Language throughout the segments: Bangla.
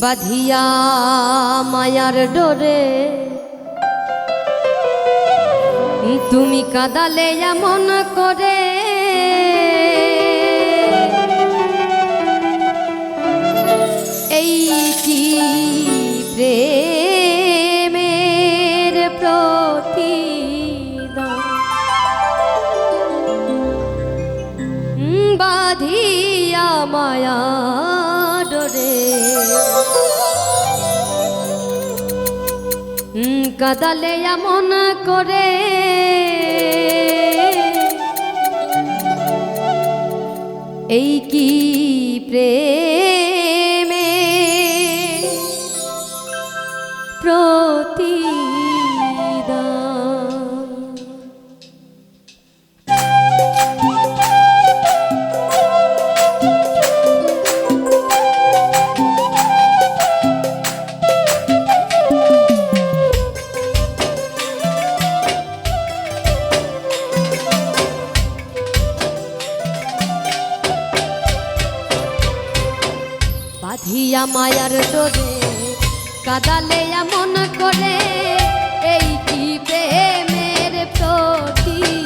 বাঁধিয়া মায়ার ডোরে। তুমি কাদালে এমন করে। এই কি প্রেমের উম, বাঁধিয়া মায়া কাদালে এমন করে। এই কি প্রেমে? বাঁধিয়া মায়ার ডোরে কাদালে এমন করে এই কি প্রেমের প্রতিদান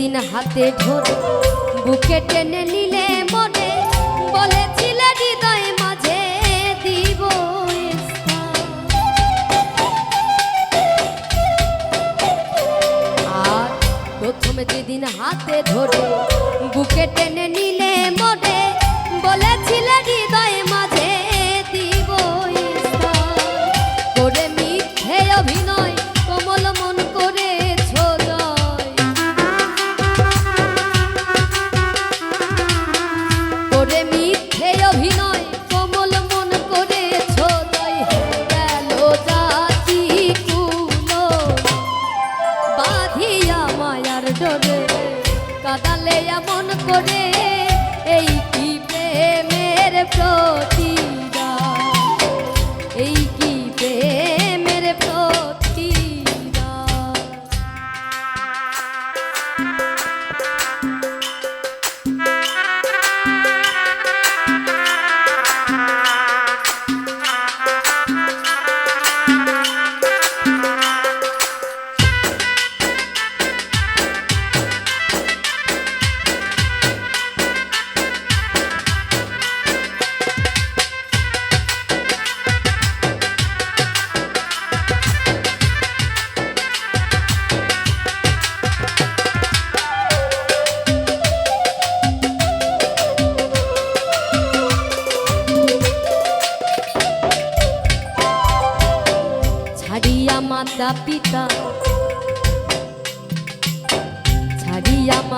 যেদিন হাতে ধরে বুকে টেনে নিলে মনে, বলেছিলে হৃদয় মাঝে দিব। আর প্রথমে যেদিন হাতে ধরে বুকে টেনে কাদালে এমন করে এই কি প্রেমের প্রতিদান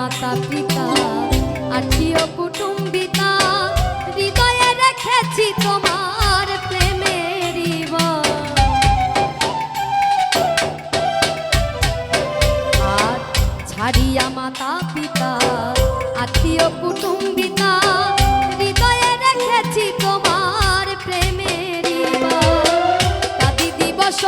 মাতা পিতা, আত্মীয় কুটুম্বিতা, হৃদয়ে রেখেছি তোমার প্রেমের আর ছাড়িয়া মাতা পিতা, আত্মীয় কুটুম্বিতা, হৃদয়ে রেখেছি তোমার প্রেমের কাদি দিবস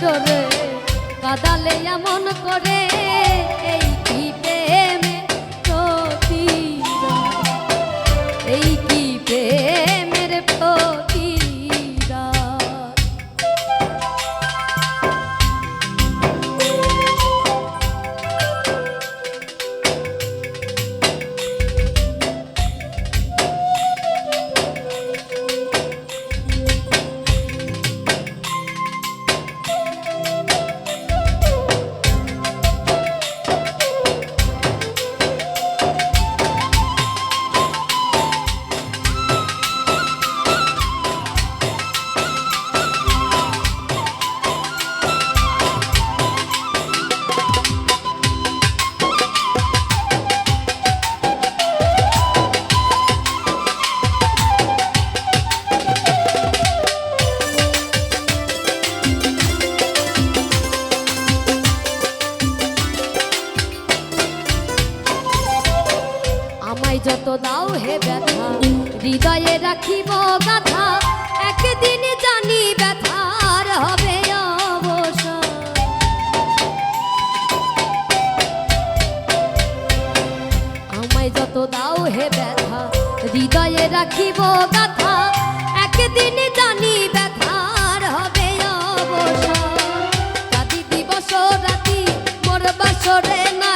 ডোরে কাদালে এমন করে হে ব্যথা, হৃদয়ে রাখিব একদিন জানি ব্যথার হবে আমায় যত দাও হে ব্যথা, হৃদয়ে রাখিব গাথা, একদিন জানি ব্যথার হবে অবসান কাঁদি দিবস রাতি, মোর বাসরে নাই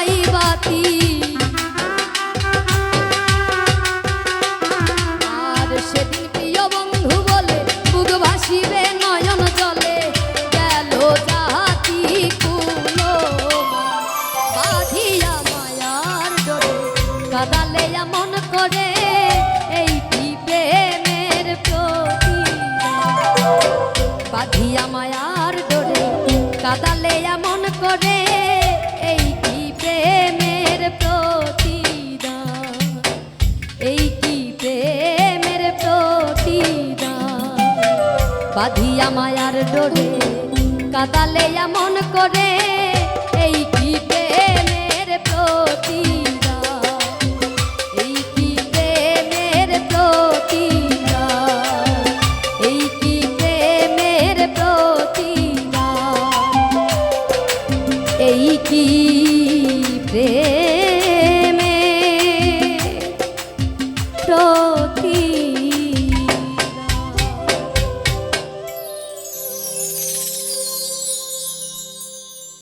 কাদালে এমন করে, এই কি প্রেমের বাঁধিয়া মায়ার ডোরে কাদালে এমন করে, এই কি প্রেমের প্রতিদান। এই কি প্রেমের প্রতিদান। বাঁধিয়া মায়ার ডোরে কাদালে এমন করে এই তো